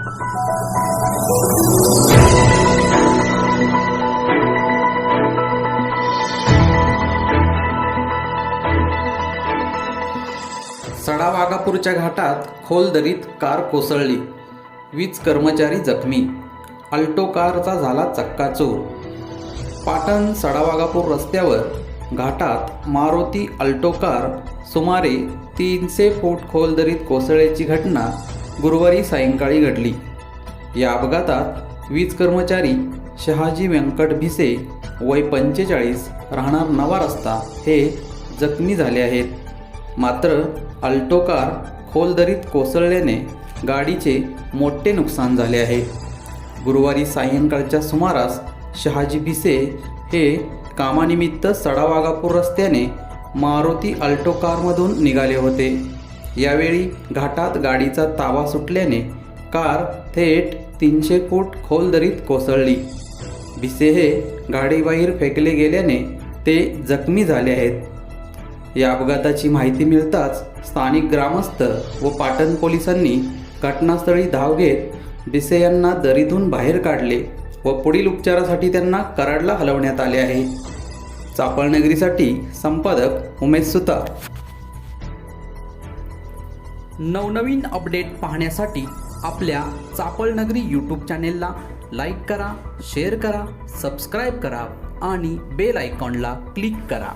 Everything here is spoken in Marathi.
सडा वाघापूरच्या घाटात खोल दरीत कार कोसळली. वीज कर्मचारी जखमी. अल्टो कारचा झाला चक्काचूर पाटण सडावागापूर रस्त्यावर घाटात मारुती अल्टो कार सुमारे तीनशे फूट खोल दरीत कोसळल्याची घटना गुरुवारी सायंकाळी घडली. या अपघातात वीज कर्मचारी शहाजी व्यंकट भिसे वय पंचेचाळीस राहणार नवा रस्ता हे जखमी झाले आहेत. मात्र अल्टो कार खोल दरीत कोसळल्याने गाडीचे मोठे नुकसान झाले आहे. गुरुवारी सायंकाळच्या सुमारास शहाजी भिसे हे कामानिमित्त सडावागापूर रस्त्याने मारुती अल्टो कारमधून निघाले होते. यावेळी घाटात गाडीचा ताबा सुटल्याने कार थेट तीनशे फूट खोल दरीत कोसळली. भिसे हे गाडीबाहेर फेकले गेल्याने ते जखमी झाले आहेत. या अपघाताची माहिती मिळताच स्थानिक ग्रामस्थ व पाटण पोलिसांनी घटनास्थळी धाव घेत बिसे यांना दरीतून बाहेर काढले व पुढील उपचारासाठी त्यांना कराडला हलवण्यात आले आहे. चापळनगरीसाठी संपादक उमेश सुतार नवनवीन अपडेट पाहण्यासाठी आपल्या चापळनगरी यूट्यूब चॅनेलला लाईक करा शेअर करा सबस्क्राईब करा आणि बेल आयकॉनला क्लिक करा.